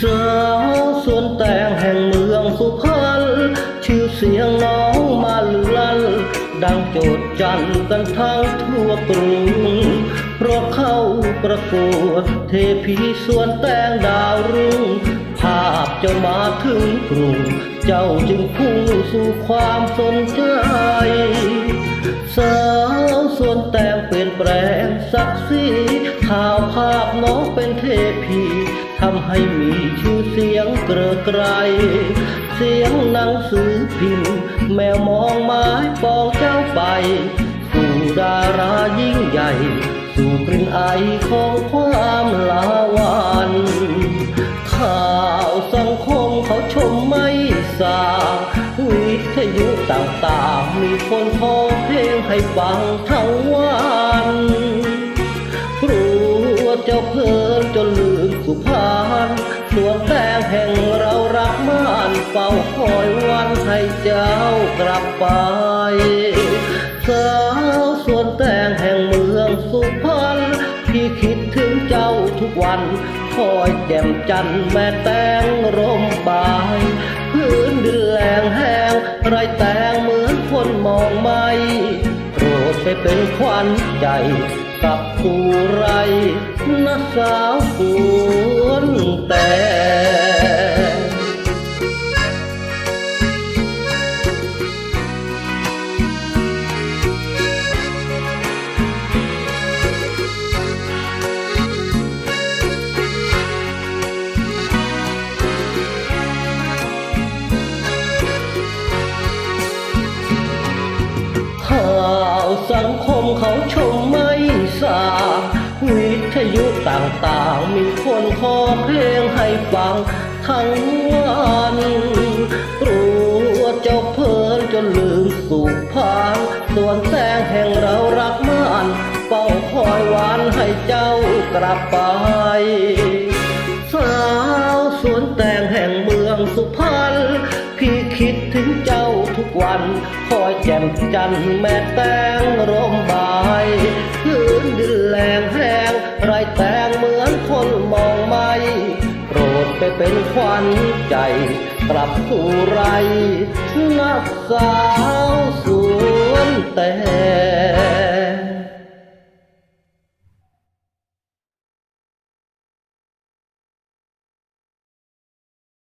สาวนแตงแห่งเมืองสุพรรณชื่อเสียงน้องมาลือลั่น ดังโจดจันกันทั้งทั่วกรุง เพราะเข้าประกวดเทพีสวนแตงดาวรุ่ง ภาพจะมาถึงกรุง เจ้าจึงพุ่งสู่ความสนใจสาวส่วนแต่งเปลี่ยนแปลงศักดิ์ศรีข่าวภาพน้องเป็นเทพีทำให้มี เสียงเกรไกรเสียงหนังสือพิมพ์ แมวมองไม้ปองเจ้าไป สู่ดารายิ่งใหญ่ สู่กลิ่นไอของความลาวันข่าวสังคมเขาชมไม่สาวิทยุต่างๆ มีคนขอเพลงให้ฟังทั้งวันกลัวเจ้าเพลินจนลืมสุพรรณสวนแตงแห่ง เฝ้าคอยวันให้เจ้ากลับไป สาวสวนแตงแห่งเมืองสุพรรณพี่คิดถึงเจ้าทุกวัน คอยแจ่มจันทร์แม่แตงร่มบาย พื้นดินแหลงแห้งไรแตงเหมือนคนมองไม่โปรดไปเป็นขวัญใจกับผู้ไรนะสาวส ข่าวสังคมเขาชมไม่สาวิทยุต่างๆ มีคนขอเพลงให้ฟังทั้งวันกลัวเจ้าเพลินจนลืมสุพรรณส่วนแสงแห่งเรารักมันเฝ้าคอยวันให้เจ้ากลับไป สาวสวนแตงแห่งเมืองสุพรรณพี่คิดถึง คอยแจ่มจันทร์แม่แตงร่มบายพื้นดินแหลงแห้งไรแตงเหมือนคนมองไม่โปรดไปเป็นควันใจ กลับสู่ไรนักษา